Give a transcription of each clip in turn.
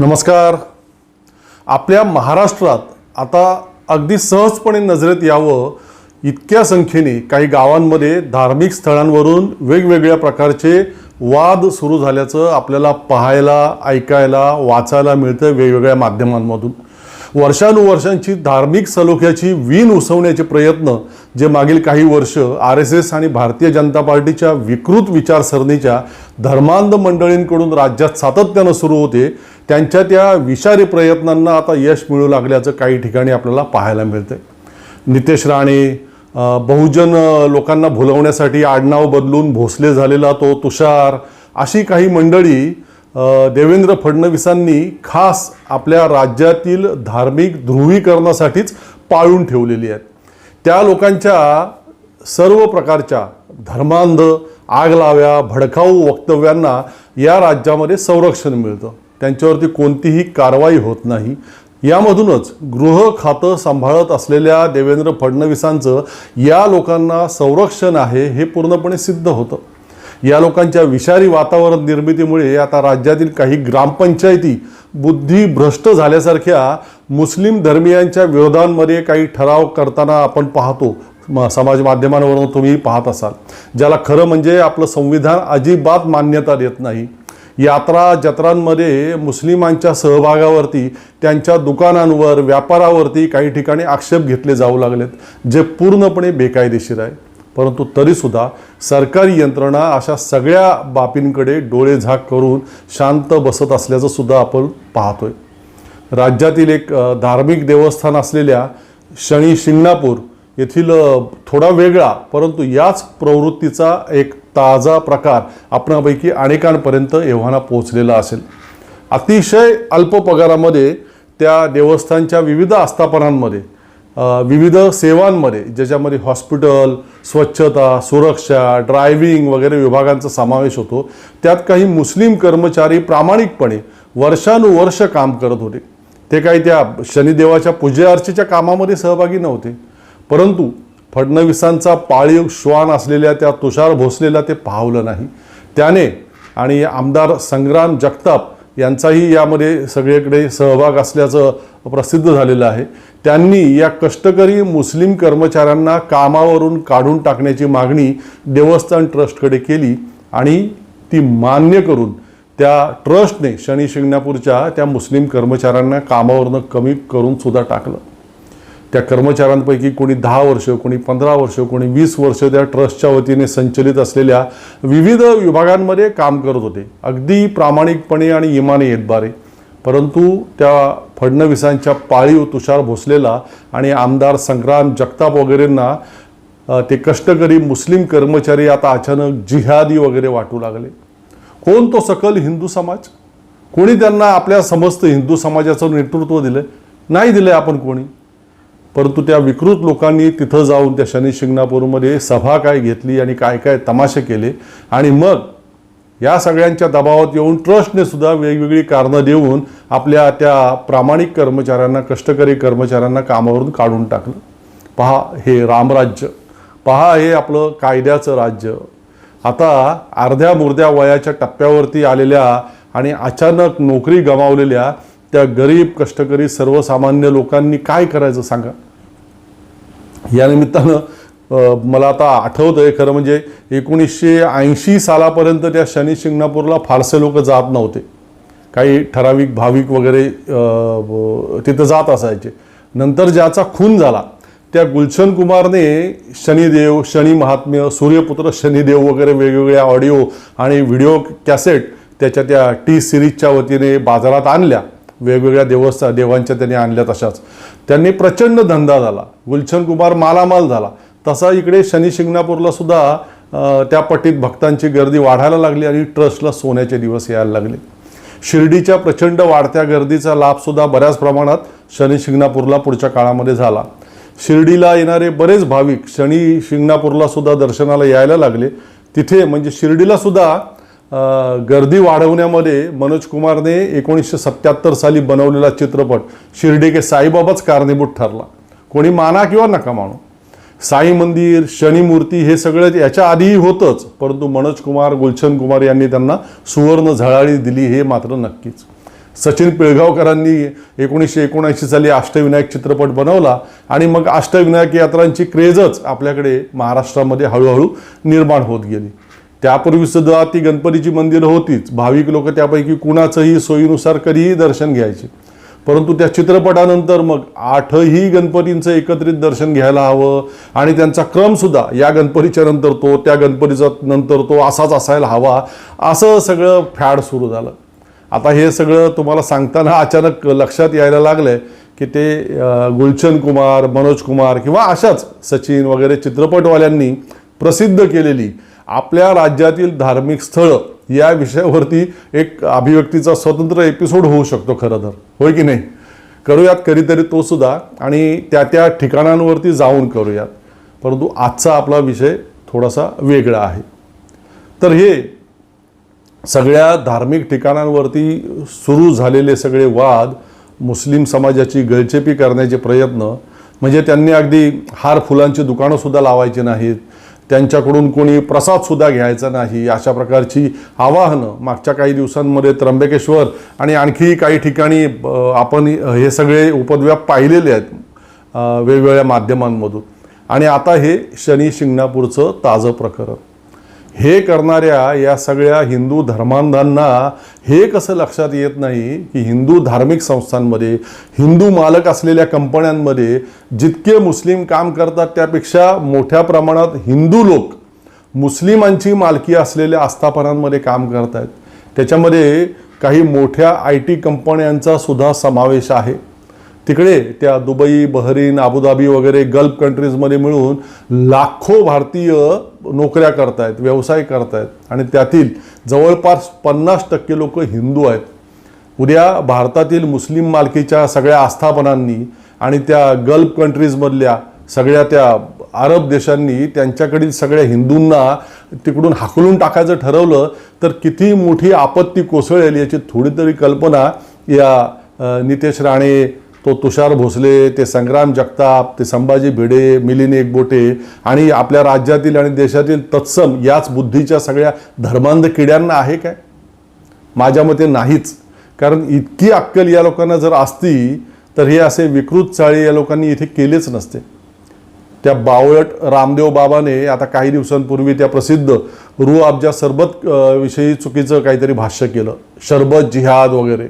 नमस्कार. आपल्या महाराष्ट्रात आता अगदी सहजपणे नजरेत यावं इतक्या संख्येने काही गावांमध्ये धार्मिक स्थळांवरून वेगवेगळ्या प्रकारचे वाद सुरू झाल्याचं आपल्याला पाहायला ऐकायला वाचायला मिळतं वेगवेगळ्या माध्यमांमधून. वर्षानुवर्षांची धार्मिक सलोख्याची वीण उसवण्याचे प्रयत्न जे मागील काही वर्ष आर एस एस आणि भारतीय जनता पार्टीच्या विकृत विचारसरणीच्या धर्मांध मंडळींकडून राज्यात सातत्यानं सुरू होते त्यांच्या त्या विषारी प्रयत्नांना आता यश मिळू लागल्याचं काही ठिकाणी आपल्याला पाहायला मिळते नितेश राणे बहुजन लोकांना भुलवण्यासाठी आडनाव बदलून भोसले झालेला तो तुषार अशी काही मंडळी देवेंद्र फडणवीसांनी खास आपल्या राज्यातील धार्मिक ध्रुवीकरणासाठीच पाळून ठेवलेली आहेत. त्या लोकांच्या सर्व प्रकारच्या धर्मांध आग लाव्या भडकाऊ वक्तव्यांना या राज्यामध्ये संरक्षण मिळतं. त्यांच्यावरती कोणतीही कारवाई होत नाही. यामधूनच गृह खातं सांभाळत असलेल्या देवेंद्र फडणवीसांचं या लोकांना संरक्षण आहे हे पूर्णपणे सिद्ध होतं. या लोकांच्या विषारी वातावरण निर्मितीमुळे आता राज्यातील काही ग्रामपंचायती बुद्धिभ्रष्ट झाल्यासारख्या मुस्लिम धर्मियांच्या विरोधांमध्ये काही ठराव करताना आपण पाहतो. म- समाज माध्यमांवरून तुम्ही पाहत असाल. ज्याला खरं म्हणजे आपलं संविधान अजिबात मान्यता देत नाही. यात्रा जत्रांमध्ये मुस्लिमांच्या सहभागावरती त्यांच्या दुकानांवर व्यापारावरती काही ठिकाणी आक्षेप घेतले जाऊ लागलेत जे पूर्णपणे बेकायदेशीर आहे. परंतु तरीसुद्धा सरकारी यंत्रणा अशा सगळ्या बाबींकडे डोळे झाक करून शांत बसत असल्याचं सुद्धा आपण पाहतोय. राज्यातील एक धार्मिक देवस्थान असलेल्या शनी शिंगणापूर येथील थोडा वेगळा परंतु याच प्रवृत्तीचा एक ताजा प्रकार आपणापैकी अनेकांपर्यंत एव्हाना पोहोचलेला असेल. अतिशय अल्प पगारामध्ये त्या देवस्थानच्या विविध आस्थापनांमध्ये विविध सेवांमध्ये ज्याच्यामध्ये हॉस्पिटल स्वच्छता सुरक्षा ड्रायव्हिंग वगैरे विभागांचा समावेश होतो त्यात काही मुस्लिम कर्मचारी प्रामाणिकपणे वर्षानुवर्ष काम करत होते. ते काही त्या शनिदेवाच्या पूजेअर्चेच्या कामामध्ये सहभागी नव्हते. परंतु फडणवीसांचा पाळीव श्वान असलेल्या त्या तुषार भोसलेला ते पाहवलं नाही. त्याने आणि आमदार संग्राम जगताप यांचाही यामध्ये सगळीकडे सहभाग असल्याचं प्रसिद्ध झालेलं आहे. त्यांनी या कष्टकरी मुस्लिम कर्मचाऱ्यांना कामावरून काढून टाकण्याची मागणी देवस्थान ट्रस्टकडे केली आणि ती मान्य करून त्या ट्रस्टने शनी शिंगणापूरच्या त्या मुस्लिम कर्मचाऱ्यांना कामावरनं कमी करून सुद्धा टाकलं. त्या कर्मचाऱ्यांपैकी कोणी दहा वर्ष कोणी पंधरा वर्ष कोणी वीस वर्ष त्या ट्रस्टच्या वतीने संचलित असलेल्या विविध विभागांमध्ये काम करत होते. अगदी प्रामाणिकपणे आणि इमाने येतबारे. परंतु त्या फडणवीसांच्या पाळीव तुषार भोसलेला आणि आमदार संग्राम जगताप वगैरेंना ते कष्टकरी मुस्लिम कर्मचारी आता अचानक जिहादी वगैरे वाटू लागले. कोण तो सकल हिंदू समाज? कोणी त्यांना आपल्या समस्त हिंदू समाजाचं नेतृत्व दिलं? नाही दिलं आपण कोणी? परंतु त्या विकृत लोकांनी तिथं जाऊन त्या शनी शिंगणापूरमध्ये सभा काय घेतली आणि काय काय तमाशे केले आणि मग या सगळ्यांच्या दबावात येऊन ट्रस्टने सुद्धा वेगवेगळी कारणं देऊन आपल्या त्या प्रामाणिक कर्मचाऱ्यांना कष्टकरी कर्मचाऱ्यांना कामावरून काढून टाकलं. पहा हे रामराज्य पहा हे आपलं कायद्याचं राज्य. आता अर्ध्या मुर्द्या वयाच्या टप्प्यावरती आलेल्या आणि अचानक नोकरी गमावलेल्या त्या गरीब कष्टकरी सर्वसामान्य लोकांनी काय करायचं सांगा? या निमित्तानं मला आता आठवतं आहे खरं म्हणजे एकोणीसशे ऐंशी सालापर्यंत त्या शनी शिंगणापूरला फारसे लोक जात नव्हते. काही ठराविक भाविक वगैरे तिथं जात असायचे. नंतर ज्याचा खून झाला त्या गुलशन कुमारने शनिदेव शनी महात्म्य सूर्यपुत्र शनिदेव वगैरे वेगवेगळ्या ऑडिओ आणि व्हिडिओ कॅसेट त्याच्या त्या टी सिरीजच्या वतीने बाजारात आणल्या. वेगवेगळ्या देवस्था देवांच्या त्यांनी आणल्या तशाच. त्यांनी प्रचंड धंदा झाला. गुलशन कुमार मालामाल झाला. तसा इकडे शनी शिंगणापूरला सुद्धा त्या पट्टीत भक्तांची गर्दी वाढायला लागली आणि ट्रस्टला सोन्याचे दिवस यायला लागले. शिर्डीच्या प्रचंड वाढत्या गर्दीचा लाभसुद्धा बऱ्याच प्रमाणात शनी शिंगणापूरला पुढच्या काळामध्ये झाला. शिर्डीला येणारे बरेच भाविक शनी शिंगणापूरला सुद्धा दर्शनाला यायला लागले. तिथे म्हणजे शिर्डीला सुद्धा गर्दी वाढवण्यामध्ये मनोज कुमारने एकोणीसशे सत्याहत्तर साली बनवलेला चित्रपट शिर्डी के साईबाबाच कारणीभूत ठरला. कोणी माना किंवा नका मानू. साई मंदिर शनिमूर्ती हे सगळं याच्या आधीही होतंच परंतु मनोज कुमार गुलशन कुमार यांनी त्यांना सुवर्ण झळाळी दिली हे मात्र नक्कीच. सचिन पिळगावकरांनी एकोणीसशे एकोणऐंशी साली अष्टविनायक चित्रपट बनवला आणि मग अष्टविनायक यात्रांची क्रेजच आपल्याकडे महाराष्ट्रामध्ये हळूहळू निर्माण होत गेली. त्यापूर्वी सुद्धा ती गणपतीची मंदिरं होतीच. भाविक लोक त्यापैकी कुणाचंही सोयीनुसार कधीही दर्शन घ्यायचे. परंतु त्या चित्रपटानंतर मग आठही गणपतींचं एकत्रित दर्शन घ्यायला हवं आणि त्यांचा क्रमसुद्धा या गणपतीच्या नंतर तो त्या गणपतीचा नंतर तो असाच असायला हवा असं सगळं फॅड सुरू झालं. आता हे सगळं तुम्हाला सांगताना अचानक लक्षात यायला लागलं आहे की ते अं, गुलशन कुमार मनोज कुमार किंवा अशाच सचिन वगैरे चित्रपटवाल्यांनी प्रसिद्ध केलेली आपल्या राज्यातील धार्मिक स्थळं या विषयावरती एक अभिव्यक्तीचा स्वतंत्र एपिसोड होऊ शकतो खरं तर. होय की नाही? करूयात कधीतरी तो सुद्धा आणि त्या त्या ठिकाणांवरती जाऊन करूयात. परंतु आजचा आपला विषय थोडासा वेगळा आहे. तर हे सगळ्या धार्मिक ठिकाणांवरती सुरू झालेले सगळे वाद मुस्लिम समाजाची गळचेपी करण्याचे प्रयत्न म्हणजे त्यांनी अगदी हार फुलांची दुकानंसुद्धा लावायची नाहीत त्यांच्याकडून कोणी प्रसादसुद्धा घ्यायचा नाही. अशा प्रकारची आवाहनं मागच्या काही दिवसांमध्ये त्र्यंबकेश्वर आणि आणखी काही ठिकाणी आपण हे सगळे उपद्व्याप पाहिलेले आहेत वेगवेगळ्या माध्यमांमधून. आणि आता हे शनी शिंगणापूरचं ताजं प्रकरण. हे करणाऱ्या या सगळ्या हिंदू धर्मांधांना हे कसं लक्षात येत नाही की हिंदू धार्मिक संस्थांमध्ये हिंदू मालक असलेल्या कंपन्यांमध्ये जितके मुस्लिम काम करतात त्यापेक्षा मोठ्या प्रमाणात हिंदू लोक मुस्लिमांची मालकी असलेल्या आस्थापनांमध्ये काम करत आहेत त्याच्यामध्ये काही मोठ्या आय टी कंपन्यांचा सुद्धा समावेश आहे. तिकडे त्या दुबई बहरीन अबुधाबी वगैरे गल्फ कंट्रीजमध्ये मिळून लाखो भारतीय नोकऱ्या करतायत व्यवसाय करतायत. आणि त्यातील जवळपास पन्नास टक्के लोक हिंदू आहेत. उद्या भारतातील मुस्लिम मालकीच्या सगळ्या आस्थापनांनी आणि त्या गल्फ कंट्रीजमधल्या सगळ्या त्या अरब देशांनी त्यांच्याकडील सगळ्या हिंदूंना तिकडून हाकलून टाकायचं ठरवलं तर किती मोठी आपत्ती कोसळेल याची थोडी तरी कल्पना या नितेश राणे तो तुषार भोसले ते संग्राम जगताप ते संभाजी भिडे मिलिंद एकबोटे आणि आपल्या राज्यातील आणि देशातील तत्सम याच बुद्धीच्या सगळ्या धर्मांध किड्यांना आहे काय? माझ्या मते नाहीच. कारण इतकी अक्कल या लोकांना जर असती तर हे असे विकृत चाळी या लोकांनी इथे केलेच नसते. त्या बावळट रामदेव बाबाने आता काही दिवसांपूर्वी त्या प्रसिद्ध रू अब्जा सरबत विषयी चुकीचं काहीतरी भाष्य केलं. शरबत जिहाद वगैरे.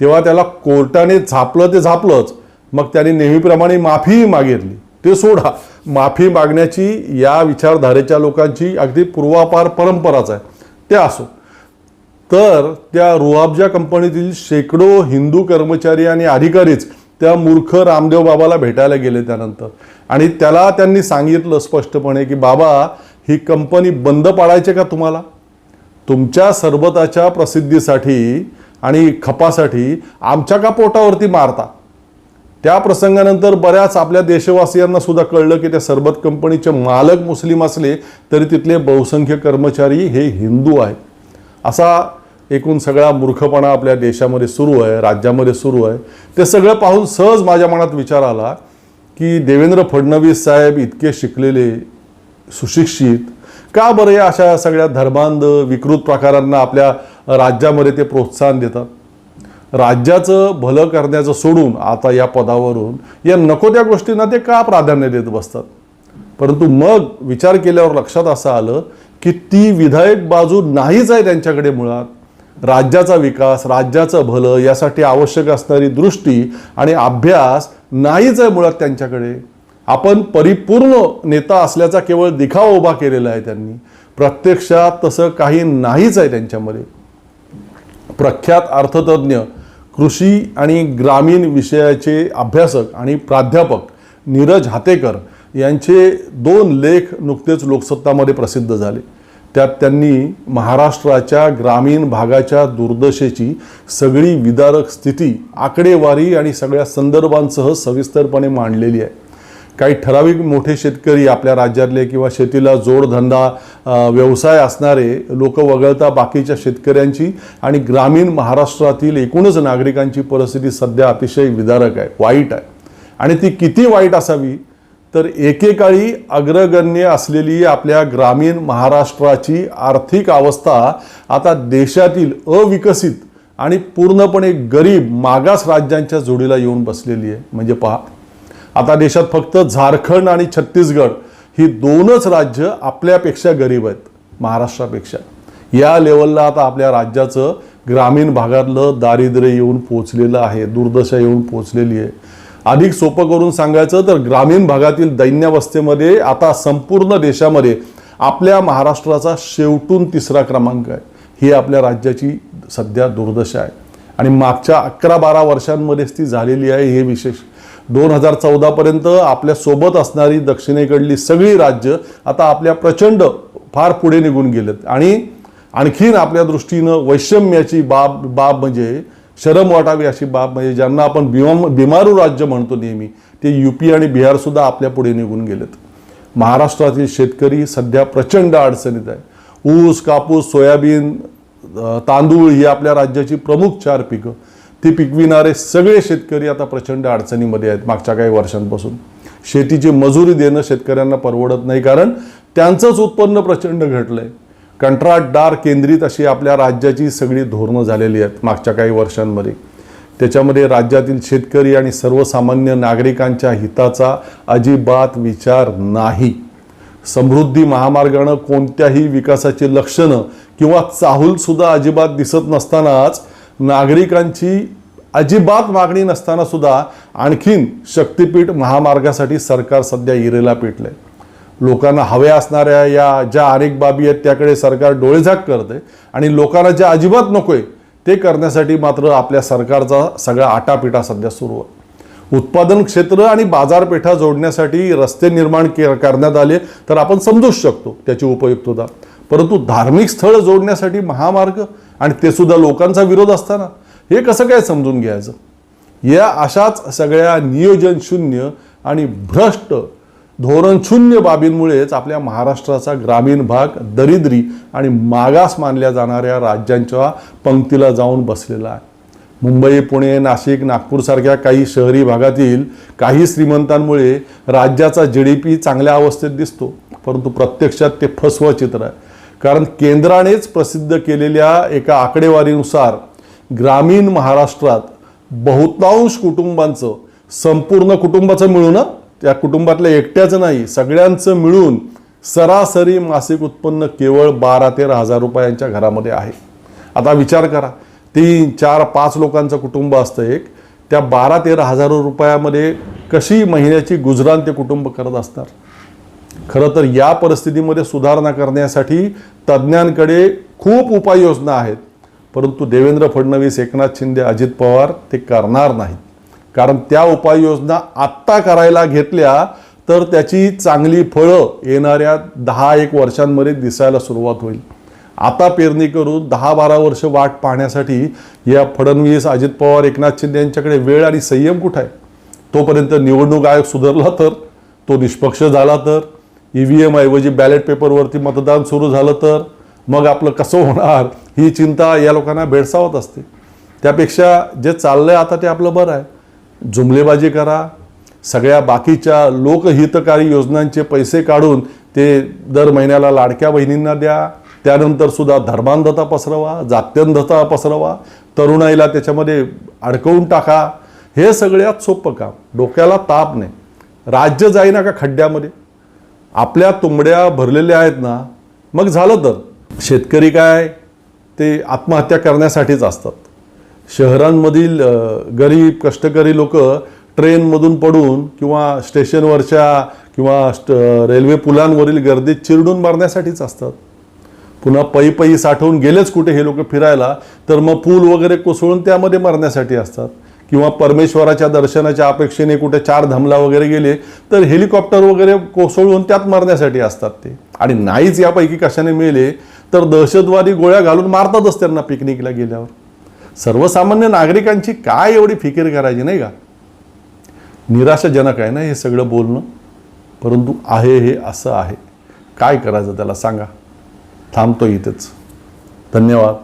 तेव्हा त्याला कोर्टाने झापलं ते झापलंच. मग त्याने नेहमीप्रमाणे माफीही मागितली. ते सोडा. माफी मागण्याची या विचारधारेच्या लोकांची अगदी पूर्वापार परंपराच आहे. ते असो. तर त्या रुआबजा कंपनीतील शेकडो हिंदू कर्मचारी आणि अधिकारीच त्या मूर्ख रामदेव बाबाला भेटायला गेले त्यानंतर. आणि त्याला त्यांनी सांगितलं स्पष्टपणे की बाबा ही कंपनी बंद पाडायची का तुम्हाला? तुमच्या सरबताच्या प्रसिद्धीसाठी आणि खपासाठी आमच्या का पोटावरती मारता? त्या प्रसंगानंतर बऱ्याच आपल्या देशवासियांना सुद्धा कळलं की त्या सरबत कंपनीचे मालक मुस्लिम असले तरी तिथले बहुसंख्य कर्मचारी हे हिंदू आहेत. असा एकूण सगळा मूर्खपणा आपल्या देशामध्ये सुरू आहे राज्यामध्ये सुरू आहे. ते सगळं पाहून सहज माझ्या मनात विचार आला की देवेंद्र फडणवीस साहेब इतके शिकलेले सुशिक्षित का बरं या अशा सगळ्या धर्मांध विकृत प्रकारांना आपल्या राज्यामध्ये ते प्रोत्साहन देतात. राज्याचं भलं करण्याचं सोडून आता या पदावरून या नको त्या गोष्टींना ते का प्राधान्य देत बसतात? परंतु मग विचार केल्यावर लक्षात असं आलं की ती विधायक बाजू नाहीच आहे त्यांच्याकडे मुळात. राज्याचा विकास राज्याचं भलं यासाठी आवश्यक असणारी दृष्टी आणि अभ्यास नाहीच आहे मुळात त्यांच्याकडे. आपण परिपूर्ण नेता असल्याचा केवळ दिखावा उभा केलेला आहे त्यांनी. प्रत्यक्षात तसं काही नाहीच आहे त्यांच्यामध्ये. प्रख्यात अर्थतज्ञ कृषी आणि ग्रामीण विषयाचे अभ्यासक आणि प्राध्यापक नीरज हातेकर यांचे दोन लेख नुकतेच लोकसत्तामध्ये प्रसिद्ध झाले. त्यात त्यांनी महाराष्ट्राच्या ग्रामीण भागाच्या दुर्दशेची सगळी विदारक स्थिती आकडेवारी आणि सगळ्या संदर्भांसह सविस्तरपणे मांडलेली आहे. काही ठराविक मोठे शेतकरी आपल्या राज्यातले किंवा शेतीला जोडधंदा व्यवसाय असणारे लोक वगळता बाकीच्या शेतकऱ्यांची आणि ग्रामीण महाराष्ट्रातील एकूणच नागरिकांची परिस्थिती सध्या अतिशय विदारक आहे वाईट आहे. आणि ती किती वाईट असावी तर एकेकाळी अग्रगण्य असलेली आपल्या ग्रामीण महाराष्ट्राची आर्थिक अवस्था आता देशातील अविकसित आणि पूर्णपणे गरीब मागास राज्यांच्या जोडीला येऊन बसलेली आहे. म्हणजे पहा आता देशात फक्त झारखंड आणि छत्तीसगड ही दोनच राज्य आपल्यापेक्षा गरीब आहेत महाराष्ट्रापेक्षा. या लेवलला आता आपल्या राज्याचं ग्रामीण भागातलं दारिद्र्य येऊन पोचलेलं आहे दुर्दशा येऊन पोचलेली आहे. अधिक सोपं करून सांगायचं तर ग्रामीण भागातील दैन्यावस्थेमध्ये आता संपूर्ण देशामध्ये आपल्या महाराष्ट्राचा शेवटून तिसरा क्रमांक आहे. ही आपल्या राज्याची सध्या दुर्दशा आहे. आणि मागच्या अकरा बारा वर्षांमध्येच ती झालेली आहे हे विशेष दोन हजार चौदापर्यंत आपल्यासोबत असणारी दक्षिणेकडली सगळी राज्य आता आपल्या प्रचंड फार पुढे निघून गेलेत. आणि आणखीन आपल्या दृष्टीनं वैषम्याची बाब बाब म्हणजे शरम वाटावी अशी बाब म्हणजे ज्यांना आपण बिमा बिमारू राज्य म्हणतो नेहमी ते यूपी आणि बिहारसुद्धा आपल्या पुढे निघून गेलेत. महाराष्ट्रातील शेतकरी सध्या प्रचंड अडचणीत आहे. ऊस कापूस सोयाबीन तांदूळ ही आपल्या राज्याची प्रमुख चार पिकं. ती पिकविणारे सगळे शेतकरी आता प्रचंड अडचणीमध्ये आहेत मागच्या काही वर्षांपासून. शेतीची मजुरी देणं शेतकऱ्यांना परवडत नाही कारण त्यांचंच उत्पन्न प्रचंड घटलंय. कंत्राटदार केंद्रित अशी आपल्या राज्याची सगळी धोरणं झालेली आहेत मागच्या काही वर्षांमध्ये. त्याच्यामध्ये राज्यातील शेतकरी आणि सर्वसामान्य नागरिकांच्या हिताचा अजिबात विचार नाही. समृद्धी महामार्गानं कोणत्याही विकासाची लक्षणं किंवा चाहूल सुद्धा अजिबात दिसत नसतानाच नागरिकांची अजिबात मागणी नसताना सुद्धा आणखीन शक्तीपीठ महामार्गासाठी सरकार सध्या इरेला पेटलंय. लोकांना हव्या असणाऱ्या या ज्या अनेक बाबी आहेत त्याकडे सरकार डोळेझाक करते आणि लोकांना ज्या अजिबात नकोय ते करण्यासाठी मात्र आपल्या सरकारचा सगळा आटापिटा सध्या सुरू आहे. उत्पादन क्षेत्र आणि बाजारपेठा जोडण्यासाठी रस्ते निर्माण के करण्यात आले तर आपण समजूच शकतो त्याची उपयुक्तता. परंतु धार्मिक स्थळ जोडण्यासाठी महामार्ग आणि ते सुद्धा लोकांचा विरोध असताना हे कसं काय समजून घ्यायचं? या अशाच सगळ्या नियोजन शून्य आणि भ्रष्ट धोरणशून्य बाबींमुळेच आपल्या महाराष्ट्राचा ग्रामीण भाग दरिद्री आणि मागास मानल्या जाणाऱ्या राज्यांच्या पंक्तीला जाऊन बसलेला आहे. मुंबई पुणे नाशिक नागपूरसारख्या काही शहरी भागातील काही श्रीमंतांमुळे राज्याचा जी डी पी चांगल्या अवस्थेत दिसतो परंतु प्रत्यक्षात ते फसवं चित्र आहे. कारण केंद्रानेच प्रसिद्ध केलेल्या एका आकडेवारीनुसार ग्रामीण महाराष्ट्रात बहुतांश कुटुंबांचं संपूर्ण कुटुंबाचं मिळून त्या कुटुंबातल्या एकट्याचं नाही सगळ्यांचं मिळून सरासरी मासिक उत्पन्न केवळ बारा तेरा हजार रुपयांच्या घरामध्ये आहे. आता विचार करा तीन चार पाच लोकांचं कुटुंब असतं एक त्या बारा तेरा हजार रुपयामध्ये कशी महिन्याची गुजराण ते कुटुंब करत असणार खरं तर या परिस्थितीमध्ये सुधारणा करण्यासाठी तज्ज्ञांकडे खूप उपाययोजना आहेत. परंतु देवेंद्र फडणवीस एकनाथ शिंदे अजित पवार ते करणार नाहीत. कारण त्या उपाययोजना आत्ता करायला घेतल्या तर त्याची चांगली फळं येणाऱ्या दहा एक वर्षांमध्ये दिसायला सुरुवात होईल. आता पेरणी करून दहा बारा वर्ष वाट पाहण्यासाठी या फडणवीस अजित पवार एकनाथ शिंदे यांच्याकडे वेळ आणि संयम कुठं आहे? तोपर्यंत निवडणूक आयोग सुधारला तर तो निष्पक्ष झाला तर ई व्ही एम ऐवजी बॅलेट पेपरवरती मतदान सुरू झालं तर मग आपलं कसं होणार ही चिंता या लोकांना भेडसावत असते. त्यापेक्षा जे चाललं आहे आता ते आपलं बरं आहे. जुमलेबाजी करा. सगळ्या बाकीच्या लोकहितकारी योजनांचे पैसे काढून ते दर महिन्याला लाडक्या बहिणींना द्या. त्यानंतर सुद्धा धर्मांधता पसरवा जात्यंधता पसरवा तरुणाईला त्याच्यामध्ये अडकवून टाका. हे सगळ्यात सोपं काम. डोक्याला ताप नाही. राज्य जाईना का खड्ड्यामध्ये? आपल्या तुंबड्या भरलेल्या आहेत ना मग झालं तर? शेतकरी काय? ते आत्महत्या करण्यासाठीच असतात. शहरांमधील गरीब कष्टकरी लोक ट्रेनमधून पडून किंवा स्टेशनवरच्या किंवा स्ट रेल्वे पुलांवरील गर्दीत चिरडून मारण्यासाठीच असतात. पुन्हा पै पै साठवून गेलेच कुठे हे लोक फिरायला तर मग पूल वगैरे कोसळून त्यामध्ये मारण्यासाठी असतात. किंवा परमेश्वराच्या दर्शनाच्या अपेक्षेने कुठे चार धामला वगैरे गेले तर हेलिकॉप्टर वगैरे कोसळून त्यात मरण्यासाठी असतात ते. आणि नाहीच यापैकी कशाने मिळले तर दहशतवादी गोळ्या घालून मारतातच त्यांना पिकनिकला गेल्यावर. सर्वसामान्य नागरिकांची काय एवढी फिकीर करायची नाही का? निराशाजनक आहे ना हे सगळं बोलणं? परंतु आहे हे असं आहे. काय करायचं त्याला सांगा. थांबतो इथेच. धन्यवाद.